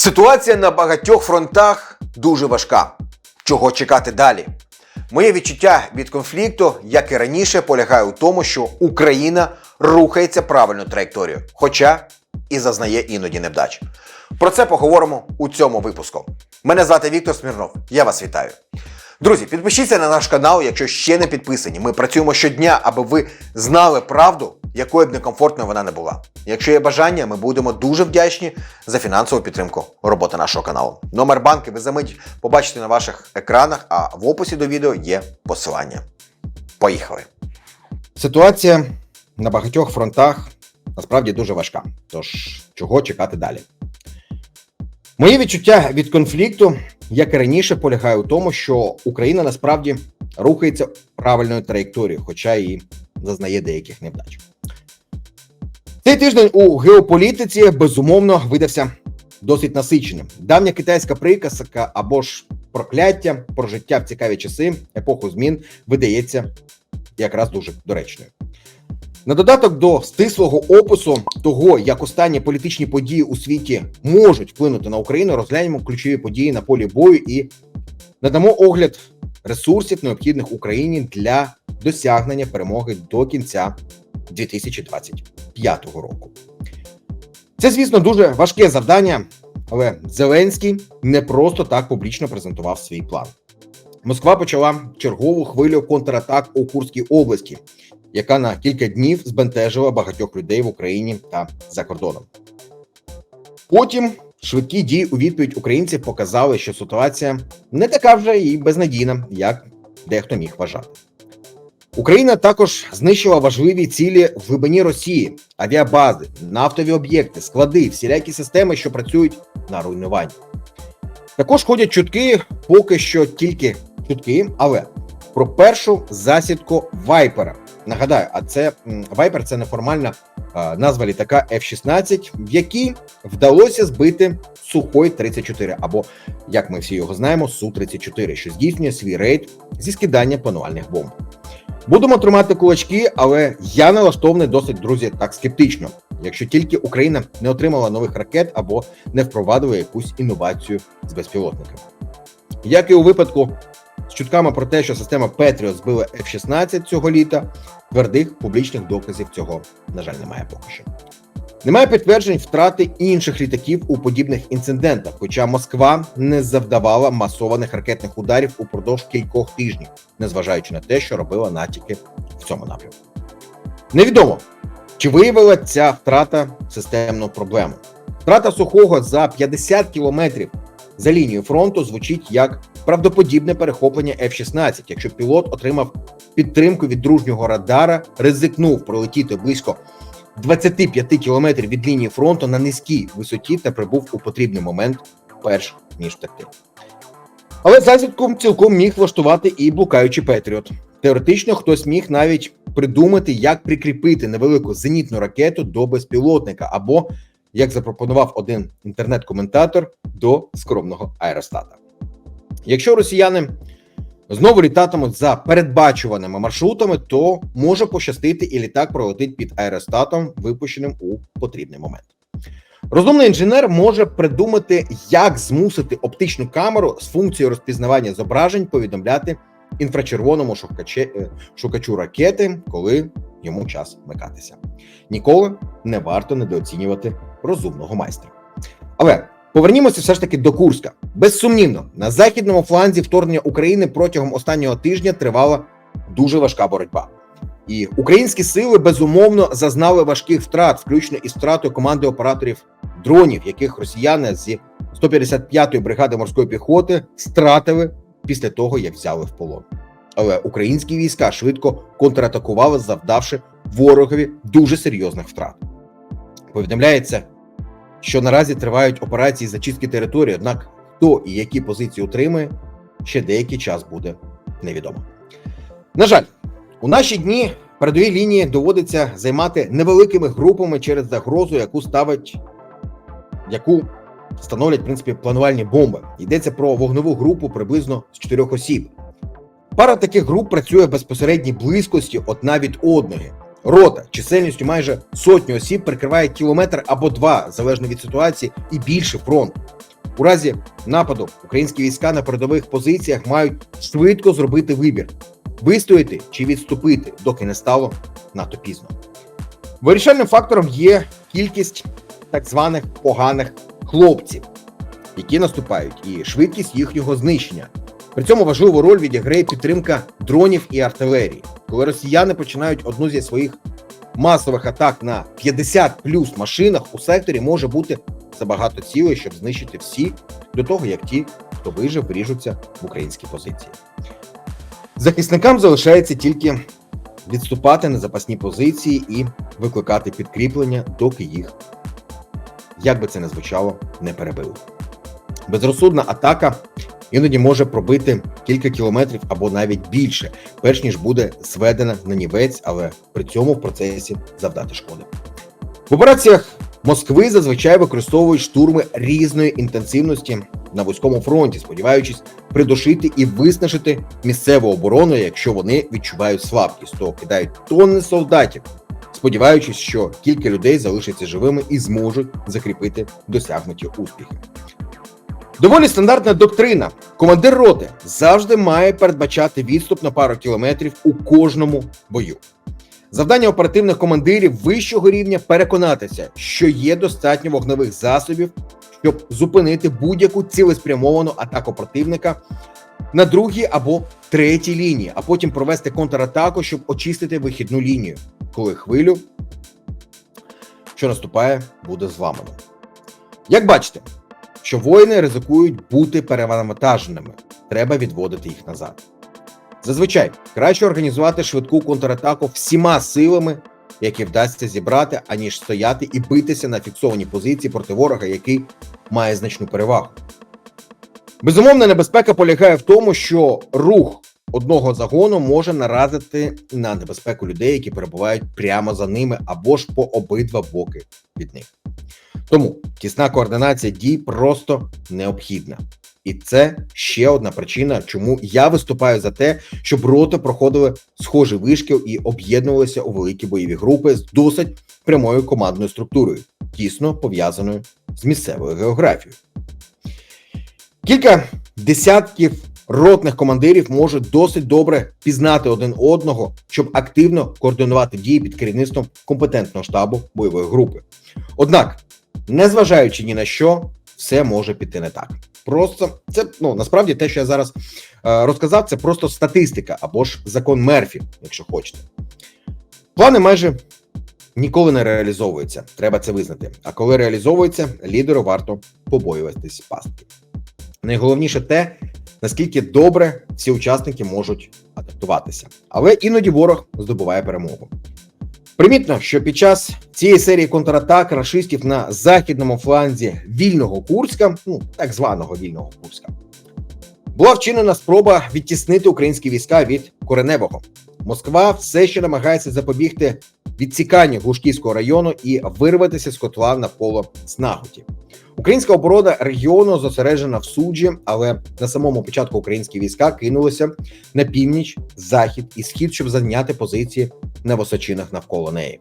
Ситуація на багатьох фронтах дуже важка. Чого чекати далі? Моє відчуття від конфлікту, як і раніше, полягає у тому, що Україна рухається правильною траєкторією, хоча і зазнає іноді невдач. Про це поговоримо у цьому випуску. Мене звати Віктор Смірнов. Я вас вітаю. Друзі, підпишіться на наш канал, якщо ще не підписані. Ми працюємо щодня, аби ви знали правду, якою б некомфортною вона не була. Якщо є бажання, ми будемо дуже вдячні за фінансову підтримку роботи нашого каналу. Номер банки ви за мить побачите на ваших екранах, а в описі до відео є посилання. Поїхали! Ситуація на багатьох фронтах насправді дуже важка. Тож чого чекати далі? Моє відчуття від конфлікту, як і раніше, полягає у тому, що Україна насправді рухається правильною траєкторією, хоча і зазнає деяких невдач. Цей тиждень у геополітиці безумовно видався досить насиченим. Давня китайська приказка або ж прокляття про життя в цікаві часи, епоху змін видається якраз дуже доречною. На додаток до стислого опису того, як останні політичні події у світі можуть вплинути на Україну, розглянемо ключові події на полі бою і надамо огляд ресурсів, необхідних Україні для досягнення перемоги до кінця 2025 року. Це, звісно, дуже важке завдання, але Зеленський не просто так публічно презентував свій план. Москва почала чергову хвилю контратак у Курській області, яка на кілька днів збентежила багатьох людей в Україні та за кордоном. Потім швидкі дії у відповідь українців показали, що ситуація не така вже і безнадійна, як дехто міг вважати. Україна також знищила важливі цілі в глибині Росії, авіабази, нафтові об'єкти, склади, всілякі системи, що працюють на руйнуванні. Також ходять чутки, поки що тільки чутки, але про першу засідку Вайпера. Нагадаю, а це Вайпер це неформальна назва літака F-16, в якій вдалося збити Сухой 34 або як ми всі його знаємо, Су 34 що здійснює свій рейд зі скидання планувальних бомб. Будемо тримати кулачки, але я налаштований досить, друзі, так скептично. Якщо тільки Україна не отримала нових ракет або не впровадила якусь інновацію з безпілотниками. Як і у випадку з чутками про те, що система Patriot збила F-16 цього літа, твердих публічних доказів цього, на жаль, немає поки що. Немає підтверджень втрати інших літаків у подібних інцидентах, хоча Москва не завдавала масованих ракетних ударів упродовж кількох тижнів, незважаючи на те, що робила натяки в цьому напрямку. Невідомо, чи виявила ця втрата системну проблему. Втрата сухого за 50 кілометрів за лінією фронту звучить як правдоподібне перехоплення F-16, якщо пілот отримав підтримку від дружнього радара, ризикнув пролетіти близько 25 кілометрів від лінії фронту на низькій висоті та прибув у потрібний момент, перш ніж втекти. Але засідку цілком міг влаштувати і блукаючий Петріот. Теоретично хтось міг навіть придумати, як прикріпити невелику зенітну ракету до безпілотника, або, як запропонував один інтернет-коментатор, до скромного аеростата. Якщо росіяни знову літатимуть за передбачуваними маршрутами, то може пощастити і літак пролетить під аеростатом, випущеним у потрібний момент. Розумний інженер може придумати, як змусити оптичну камеру з функцією розпізнавання зображень повідомляти інфрачервоному е, шукачу ракети, коли йому час вмикатися. Ніколи не варто недооцінювати розумного майстра. Але повернімося все ж таки до Курська. Безсумнівно, на західному фланзі вторгнення України протягом останнього тижня тривала дуже важка боротьба. І українські сили безумовно зазнали важких втрат, включно із втратою команди операторів дронів, яких росіяни зі 155-ї бригади морської піхоти стратили після того, як взяли в полон. Але українські війська швидко контратакували, завдавши ворогові дуже серйозних втрат. Повідомляється, що наразі тривають операції зачистки території, однак хто і які позиції утримує, ще деякий час буде невідомо. На жаль, у наші дні передові лінії доводиться займати невеликими групами через загрозу, яку ставить, яку становлять в принципі планувальні бомби. Йдеться про вогневу групу приблизно з чотирьох осіб. Пара таких груп працює в безпосередній близькості одна від одної. Рота чисельністю майже сотню осіб прикриває кілометр або два, залежно від ситуації, і більше фронт. У разі нападу українські війська на передових позиціях мають швидко зробити вибір: вистояти чи відступити, доки не стало надто пізно. Вирішальним фактором є кількість так званих поганих хлопців, які наступають, і швидкість їхнього знищення. При цьому важливу роль відіграє підтримка дронів і артилерії. Коли росіяни починають одну зі своїх масових атак на 50 плюс машинах, у секторі може бути забагато цілей, щоб знищити всі до того, як ті, хто вижив, вріжуться в українські позиції. Захисникам залишається тільки відступати на запасні позиції і викликати підкріплення, доки їх, як би це не звучало, не перебили. Безрозсудна атака іноді може пробити кілька кілометрів або навіть більше, перш ніж буде зведена на нівець, але при цьому в процесі завдати шкоди. В операціях Москви зазвичай використовують штурми різної інтенсивності на вузькому фронті, сподіваючись придушити і виснажити місцеву оборону, якщо вони відчувають слабкість, то кидають тонни солдатів, сподіваючись, що кілька людей залишаться живими і зможуть закріпити досягнуті успіхи. Доволі стандартна доктрина. Командир роти завжди має передбачати відступ на пару кілометрів у кожному бою. Завдання оперативних командирів вищого рівня переконатися, що є достатньо вогневих засобів, щоб зупинити будь-яку цілеспрямовану атаку противника на другій або третій лінії, а потім провести контратаку, щоб очистити вихідну лінію, коли хвилю, що наступає, буде зламано. Як бачите, що воїни ризикують бути перевантаженими, треба відводити їх назад. Зазвичай краще організувати швидку контратаку всіма силами, які вдасться зібрати, аніж стояти і битися на фіксованій позиції проти ворога, який має значну перевагу. Безумовна небезпека полягає в тому, що рух одного загону може наразити на небезпеку людей, які перебувають прямо за ними або ж по обидва боки від них. Тому тісна координація дій просто необхідна. І це ще одна причина, чому я виступаю за те, щоб роти проходили схожий вишкіл і об'єднувалися у великі бойові групи з досить прямою командною структурою, тісно пов'язаною з місцевою географією. Кілька десятків ротних командирів можуть досить добре пізнати один одного, щоб активно координувати дії під керівництвом компетентного штабу бойової групи. Однак, незважаючи ні на що, все може піти не так. Просто це ну насправді те, що я зараз е, розказав, це просто статистика або ж закон Мерфі, якщо хочете. Плани майже ніколи не реалізовуються, треба це визнати. А коли реалізовуються, лідеру варто побоюватись пастки. Найголовніше те, наскільки добре всі учасники можуть адаптуватися, але іноді ворог здобуває перемогу. Примітно, що під час цієї серії контратак рашистів на західному фланзі вільного Курська, ну так званого вільного Курська, була вчинена спроба відтіснити українські війська від Кореневого. Москва все ще намагається запобігти відсіканню Глушківського району і вирватися з котла навколо Снаготі. Українська оборона регіону зосереджена в суджі, але на самому початку українські війська кинулися на північ, захід і схід, щоб зайняти позиції на височинах навколо неї.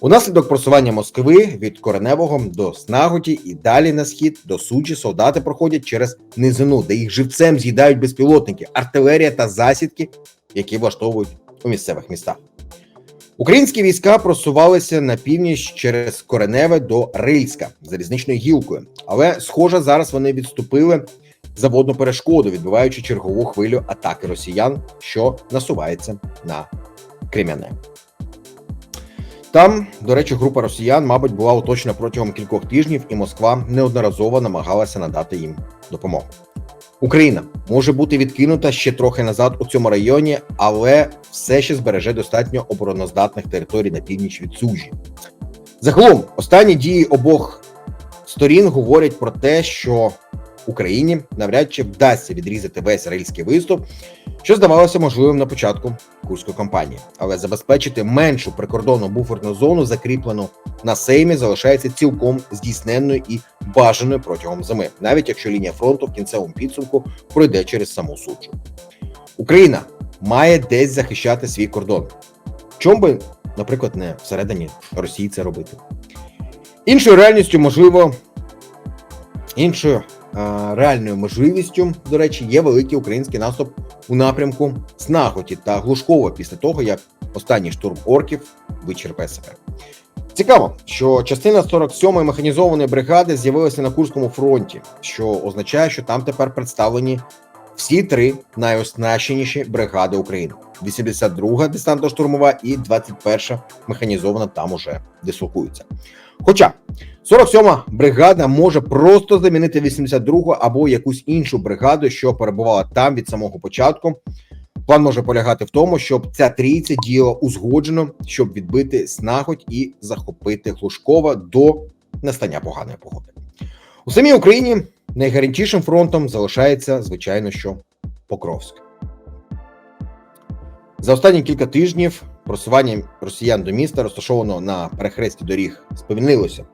Унаслідок просування Москви від Кореневого до Снаготі і далі на схід до Суджі солдати проходять через низину, де їх живцем з'їдають безпілотники, артилерія та засідки, які влаштовують у місцевих містах. Українські війська просувалися на північ через Кореневе до Рильська залізничною гілкою, але схоже, зараз вони відступили за водну перешкоду, відбиваючи чергову хвилю атаки росіян, що насувається на Крем'яне. Там, до речі, група росіян, мабуть, була оточена протягом кількох тижнів, і Москва неодноразово намагалася надати їм допомогу. Україна може бути відкинута ще трохи назад у цьому районі, але все ще збереже достатньо обороноздатних територій на північ від Сужі. Загалом, останні дії обох сторін говорять про те, що Україні навряд чи вдасться відрізати весь рельський виступ, що здавалося можливим на початку курської кампанії, але забезпечити меншу прикордонну буферну зону, закріплену на Сеймі, залишається цілком здійсненною і бажаною протягом зими, навіть якщо лінія фронту в кінцевому підсумку пройде через саму суджу. Україна має десь захищати свій кордон. Чому би, наприклад, не всередині Росії це робити? Іншою реальністю, можливо, Іншою реальною можливістю, до речі, є великий український наступ у напрямку Снаготі та Глушкова після того, як останній штурм орків вичерпає себе. Цікаво, що частина 47-ї механізованої бригади з'явилася на Курському фронті, що означає, що там тепер представлені всі три найоснащеніші бригади України: 82-га десантно-штурмова і 21-ша механізована там уже дислокуються. Хоча 47-ма бригада може просто замінити 82-гу або якусь іншу бригаду, що перебувала там від самого початку. План може полягати в тому, щоб ця трійця діяла узгоджено, щоб відбити снагодь і захопити Глушкова до настання поганої погоди. У самій Україні найгарячішим фронтом залишається, звичайно, що Покровськ. За останні кілька тижнів просування росіян до міста, розташованого на перехресті доріг, сповільнилося.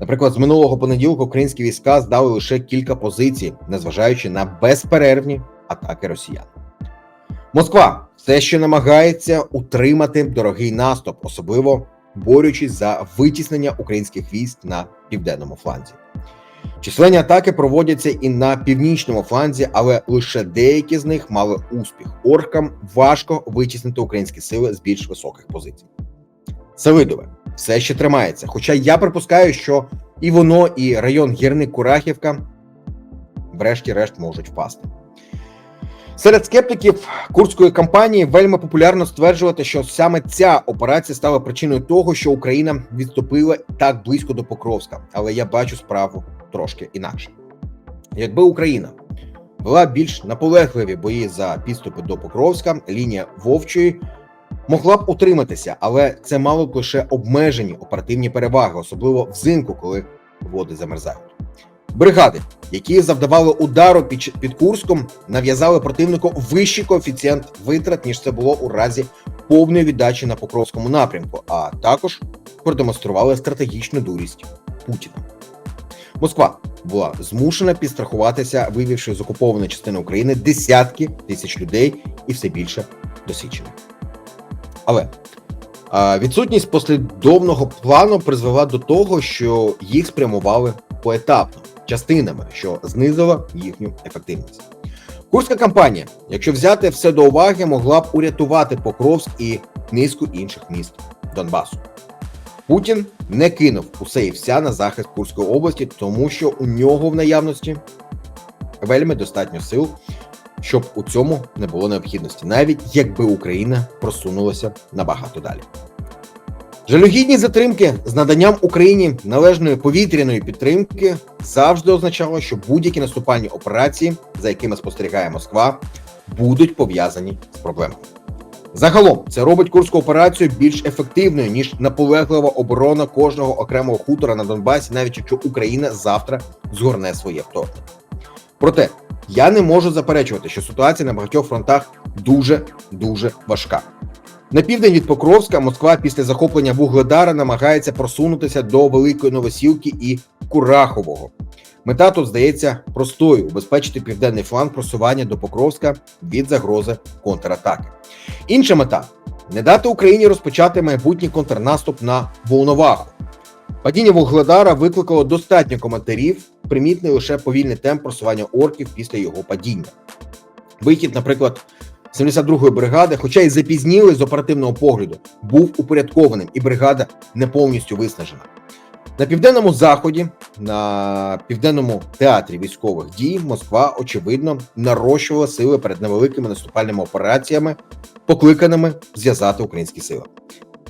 Наприклад, з минулого понеділка українські війська здали лише кілька позицій, незважаючи на безперервні атаки росіян. Москва все ще намагається утримати дорогий наступ, особливо борючись за витіснення українських військ на південному фланзі. Численні атаки проводяться і на північному фланзі, але лише деякі з них мали успіх. Оркам важко витіснити українські сили з більш високих позицій. Селидове все ще тримається. Хоча я припускаю, що і воно, і район Гірник Курахівка, врешті-решт, можуть впасти. Серед скептиків курської кампанії вельми популярно стверджувати, що саме ця операція стала причиною того, що Україна відступила так близько до Покровська. Але я бачу справу трошки інакше. Якби Україна вела більш наполегливі бої за підступи до Покровська, лінія Вовчої могла б утриматися, але це мало б лише обмежені оперативні переваги, особливо взимку, коли води замерзають. Бригади, які завдавали удару під, під Курском, нав'язали противнику вищий коефіцієнт витрат, ніж це було у разі повної віддачі на Покровському напрямку, а також продемонстрували стратегічну дурість Путіна. Москва була змушена підстрахуватися, вивівши з окупованої частини України десятки тисяч людей і все більше досвідчених. Але відсутність послідовного плану призвела до того, що їх спрямували поетапно, частинами, що знизило їхню ефективність. Курська кампанія, якщо взяти все до уваги, могла б урятувати Покровськ і низку інших міст Донбасу. Путін не кинув усе і вся на захист Курської області, тому що у нього в наявності вельми достатньо сил, щоб у цьому не було необхідності, навіть якби Україна просунулася набагато далі. Жалюгідні затримки з наданням Україні належної повітряної підтримки завжди означало, що будь-які наступальні операції, за якими спостерігає Москва, будуть пов'язані з проблемами. Загалом це робить курську операцію більш ефективною ніж наполеглива оборона кожного окремого хутора на Донбасі, навіть якщо Україна завтра згорне своє вторгнення. Проте я не можу заперечувати, що ситуація на багатьох фронтах дуже дуже важка. На південь від Покровська Москва після захоплення Вугледара намагається просунутися до Великої Новосілки і Курахового. Мета тут здається простою: убезпечити південний фланг просування до Покровська від загрози контратаки. Інша мета не дати Україні розпочати майбутній контрнаступ на Волноваху. Падіння Вугледара викликало достатньо коментарів, примітний лише повільний темп просування орків після його падіння. Вихід, наприклад, 72-ї бригади, хоча й запізніли з оперативного погляду, був упорядкованим, і бригада не повністю виснажена. На південному заході, на південному театрі військових дій, Москва, очевидно, нарощувала сили перед невеликими наступальними операціями, покликаними зв'язати українські сили.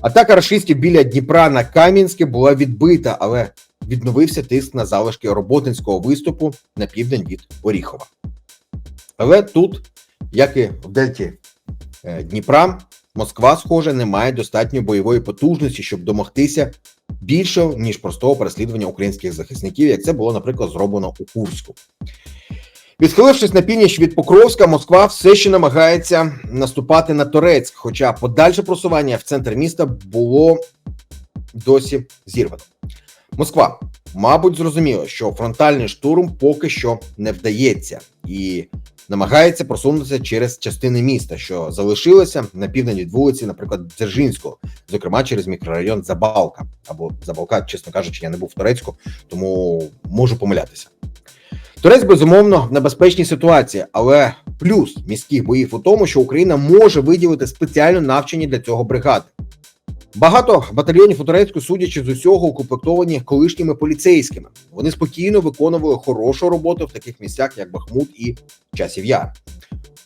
Атака рашистів біля Дніпра на Кам'янське була відбита, але відновився тиск на залишки роботинського виступу на південь від Оріхова. Але тут, як і в Дельті е, Дніпра, Москва, схоже, не має достатньої бойової потужності, щоб домогтися більшого, ніж простого переслідування українських захисників, як це було, наприклад, зроблено у Курську. Відхилившись на північ від Покровська, Москва все ще намагається наступати на Торецьк, хоча подальше просування в центр міста було досі зірвано. Москва, мабуть, зрозуміла, що фронтальний штурм поки що не вдається і намагається просунутися через частини міста, що залишилися на південь від вулиці, наприклад, Дзержинського, зокрема через мікрорайон Забалка або Забалка, чесно кажучи, я не був в Торецьку, тому можу помилятися. Турець, безумовно, в небезпечній ситуації, але плюс міських боїв у тому, що Україна може виділити спеціально навчені для цього бригади. Багато батальйонів у Турецьку, судячи з усього, укомплектовані колишніми поліцейськими. Вони спокійно виконували хорошу роботу в таких місцях, як Бахмут і Часів Яр.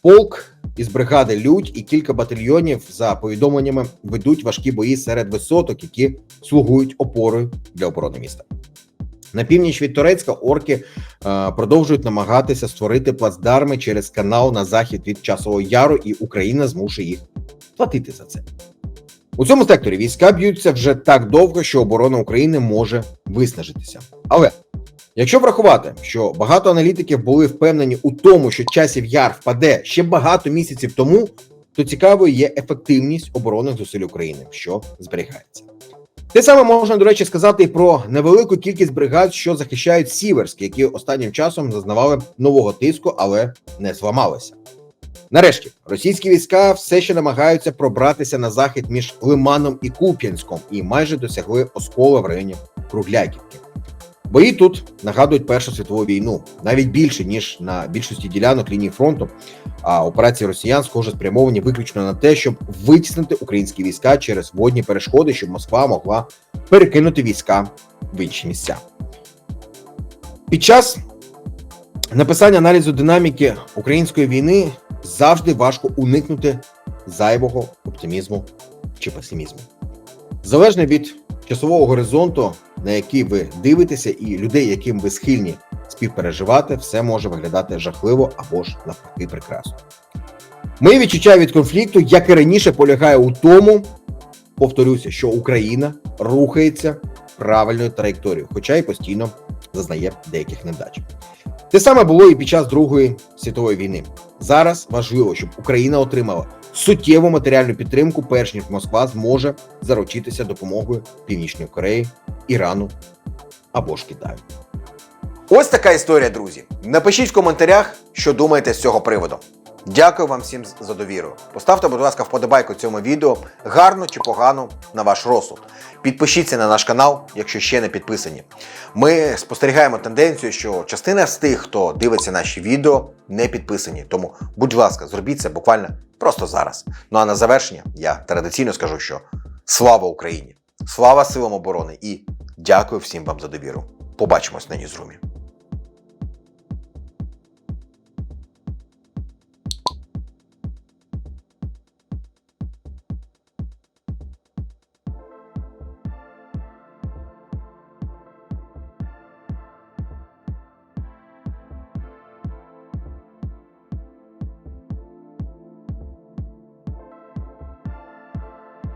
Полк із бригади Людь і кілька батальйонів, за повідомленнями, ведуть важкі бої серед висоток, які слугують опорою для оборони міста. На північ від Турецька орки е, продовжують намагатися створити плацдарми через канал на захід від Часового Яру, і Україна змушує їх платити за це. У цьому секторі війська б'ються вже так довго, що оборона України може виснажитися. Але якщо врахувати, що багато аналітиків були впевнені у тому, що часів яр впаде ще багато місяців тому, то цікавою є ефективність оборонних зусиль України, що зберігається. Те саме можна, до речі, сказати і про невелику кількість бригад, що захищають Сіверськ, які останнім часом зазнавали нового тиску, але не зламалися. Нарешті російські війська все ще намагаються пробратися на захід між Лиманом і Куп'янськом і майже досягли оскола в районі Кругляківки. Бої тут нагадують Першу світову війну навіть більше ніж на більшості ділянок лінії фронту. А операції росіян схоже спрямовані виключно на те, щоб витіснити українські війська через водні перешкоди, щоб Москва могла перекинути війська в інші місця. Під час написання аналізу динаміки української війни завжди важко уникнути зайвого оптимізму чи песимізму. Залежно від часового горизонту, на який ви дивитеся, і людей, яким ви схильні співпереживати, все може виглядати жахливо або ж навпаки прекрасно. Моє відчуття від конфлікту, як і раніше, полягає у тому, повторюся, що Україна рухається правильною траєкторією, хоча й постійно зазнає деяких невдач. Те саме було і під час Другої світової війни. Зараз важливо, щоб Україна отримала суттєву матеріальну підтримку, перш ніж Москва зможе заручитися допомогою Північної Кореї, Ірану або ж Китаю. Ось така історія, друзі. Напишіть в коментарях, що думаєте з цього приводу. Дякую вам всім за довіру. Поставте, будь ласка, вподобайку цьому відео, гарно чи погано на ваш розсуд. Підпишіться на наш канал, якщо ще не підписані. Ми спостерігаємо тенденцію, що частина з тих, хто дивиться наші відео, не підписані. Тому, будь ласка, зробіть це буквально просто зараз. Ну а на завершення я традиційно скажу, що слава Україні! Слава силам оборони і дякую всім вам за довіру. Побачимось на Ньюзрумі.